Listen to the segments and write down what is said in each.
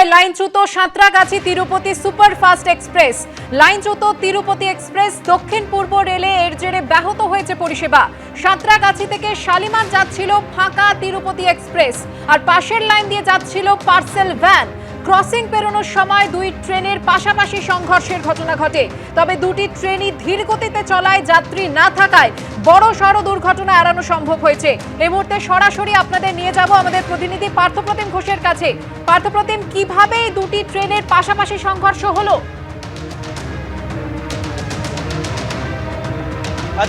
ঘটনায় লাইনচ্যুত Santragachi Tirupati superfast express. লাইনচ্যুত তিরুপতি এক্সপ্রেস দক্ষিণ পূর্ব রেলে এর জেরে ব্যাহত হয়েছে পরিষেবা। সাঁতরাগাছি থেকে শালিমার যাচ্ছিল ফাঁকা তিরুপতি এক্সপ্রেস। আর পাশের লাইন দিয়ে যাচ্ছিল পার্সেল ভ্যান। ক্রসিং পেরোনোর সময় দুই ট্রেনের পাশাপাশি সংঘর্ষের ঘটনা ঘটে। তবে দুটি ট্রেনই ধীর গতিতে চলায়, যাত্রী না থাকায় বড় সড় দুর্ঘটনা এড়ানো সম্ভব হয়েছে। এই মুহূর্তে সরাসরি আপনাদের নিয়ে যাব আমাদের প্রতিনিধি পার্থপ্রতিম ঘোষের কাছে। পার্থপ্রতিম, কীভাবে দুটি ট্রেনের পাশাপাশি সংঘর্ষ হলো?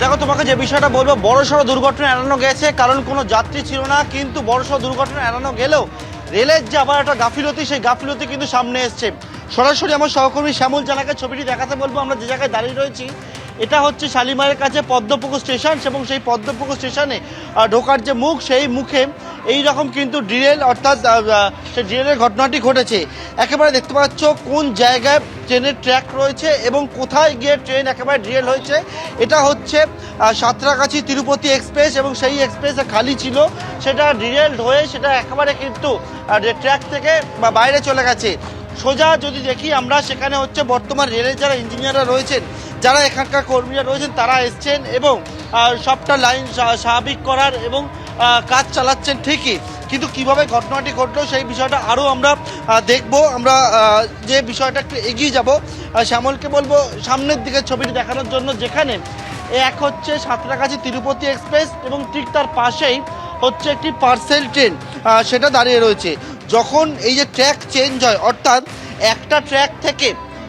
দেখো, তোমাকে যে বিষয়টা বলব, বড় সড়ো দুর্ঘটনা এড়ানো গেছে, কারণ কোনো যাত্রী ছিল না, কিন্তু বড় সড়ো দুর্ঘটনা এড়ানো গেলেও রেলের যে আবার একটা গাফিলতি, সেই গাফিলতি কিন্তু সামনে এসছে। সরাসরি আমার সহকর্মী শ্যামল জানাকে ছবিটি দেখাতে বলব। আমরা যে জায়গায় দাঁড়িয়ে রয়েছি এটা হচ্ছে শালিমারের কাছে পদ্মপুকুর স্টেশন এবং সেই পদ্মপুকুর স্টেশনে ঢোকার যে মুখ, সেই মুখে এই রকম কিন্তু ডিরেল, অর্থাৎ সেই ডিরেলের ঘটনাটি ঘটেছে। একেবারে দেখতে পাচ্ছ কোন জায়গায় ট্রেনের ট্র্যাক রয়েছে এবং কোথায় গিয়ে ট্রেন একেবারে ডিরেল হয়েছে। এটা হচ্ছে সাঁতরাগাছি তিরুপতি এক্সপ্রেস এবং সেই এক্সপ্রেস খালি ছিল। সেটা ডিরেলড হয়ে সেটা একেবারে কিন্তু ট্র্যাক থেকে বা বাইরে চলে গেছে। সোজা যদি দেখি আমরা, সেখানে হচ্ছে বর্তমান রেলের যারা ইঞ্জিনিয়াররা রয়েছেন যারা এখানকার কর্মীরা রয়েছেন, তারা এসছেন এবং সবটা লাইন স্বাভাবিক করার এবং কাজ চালাচ্ছেন ঠিকই। কিন্তু কীভাবে ঘটনাটি ঘটলো সেই বিষয়টা আরও আমরা দেখব। আমরা যে বিষয়টা একটু এগিয়ে যাব শ্যামলকে বলব, সামনের দিকে ছবিটি দেখানোর জন্য যেখানে এক হচ্ছে সাঁতরাগাছি তিরুপতি এক্সপ্রেস এবং ঠিক তার পাশেই হচ্ছে একটি পার্সেল ট্রেন সেটা দাঁড়িয়ে রয়েছে। যখন এই যে ট্র্যাক চেঞ্জ হয়, অর্থাৎ একটা ট্র্যাক থেকে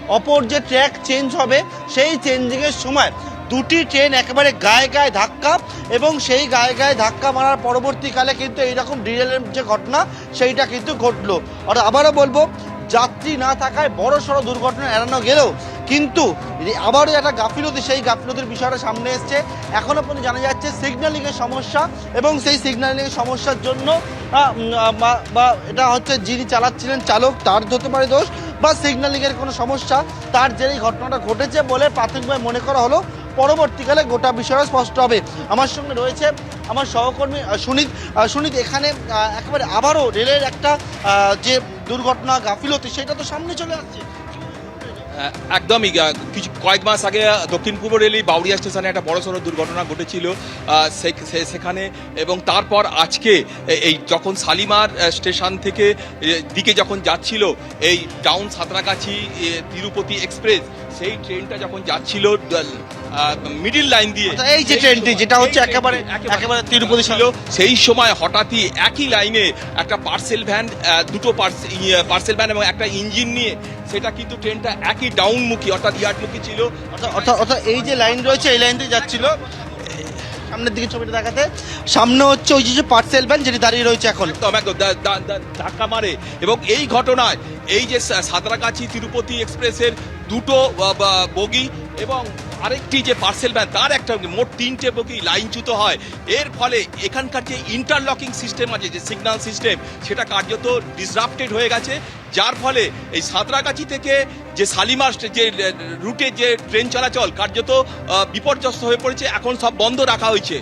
অপর যে ট্র্যাক চেঞ্জ হবে, সেই চেঞ্জিংয়ের সময় দুটি ট্রেন একেবারে গায়ে গায়ে ধাক্কা এবং সেই গায়ে গায়ে ধাক্কা মারার পরবর্তীকালে কিন্তু এইরকম ডিরেলের যে ঘটনা, সেইটা কিন্তু ঘটলো। আর আবারও বলব, যাত্রী না থাকায় বড় সড়ো দুর্ঘটনা এড়ানো গেলেও কিন্তু আবারও একটা গাফিলতি, সেই গাফিলতির বিষয়টা সামনে এসছে। এখনও পর্যন্ত জানা যাচ্ছে সিগন্যালিংয়ের সমস্যা এবং সেই সিগন্যালিংয়ের সমস্যার জন্য বা- এটা হচ্ছে যিনি চালাচ্ছিলেন চালক, তার হতে পারে দোষ। বা সিগন্যালিংয়ের কোনো সমস্যা, তার জেরেই ঘটনাটা ঘটেছে বলে প্রাথমিকভাবে মনে করা হলো। পরবর্তীকালে গোটা বিষয়টা স্পষ্ট হবে। আমার সঙ্গে রয়েছে আমার সহকর্মী সুনীত। সুনীত, এখানে একেবারে আবারও রেলের একটা যে দুর্ঘটনা, গাফিলতি, সেটা তো সামনে চলে আসছে। একদমই কিছু কয়েক মাস আগে দক্ষিণ পূর্ব রেলি বাউরিয়া স্টেশনে একটা বড় সড়ো দুর্ঘটনা ঘটেছিল। সেখানে এবং তারপর আজকে এই যখন শালিমার স্টেশন থেকে দিকে যখন যাচ্ছিল, এই টাউন সাঁতরাগাছি তিরুপতি এক্সপ্রেস সেই ট্রেনটা যখন যাচ্ছিল মিডিল লাইন দিয়ে আচ্ছা, এই যে ট্রেনটি, যেটা হচ্ছে একেবারে- একেবারে তিরুপতি ছিল। সেই সময় হঠাৎই একই লাইনে একটা পার্সেল ভ্যান দুটো পার্সেল ভ্যান এবং একটা ইঞ্জিন নিয়ে সেটা কিন্তু ট্রেনটা একই ডাউনমুখী অর্থাৎ ইয়ার্ডমুখী ছিল। অর্থাৎ অর্থাৎ অর্থাৎ এই যে লাইন রয়েছে এই লাইন দিয়ে যাচ্ছিল। সামনের দিকে ছবিটা দেখাতে। সামনে হচ্ছে ওই যে পার্সেল ভ্যান যেটি দাঁড়িয়ে রয়েছে এখন। ধাক্কা মারে। এবং এই ঘটনায় এই যে সাঁতরাগাছি তিরুপতি এক্সপ্রেসের দুটো বগি এবং আরেকটি যে পার্সেল ভ্যান তার একটা মোট তিনটে বগি লাইনচ্যুত হয়। এর ফলে এখানকার যে ইন্টারলকিং সিস্টেম আছে, যে সিগন্যাল সিস্টেম সেটা কার্যত ডিসরাপ্টেড হয়ে গেছে। যার ফলে এই সাঁতরাগাছি থেকে যে শালিমার যে রুটে যে ট্রেন চলাচল, কার্যত বিপর্যস্ত হয়ে পড়েছে। এখন সব বন্ধ রাখা হয়েছে।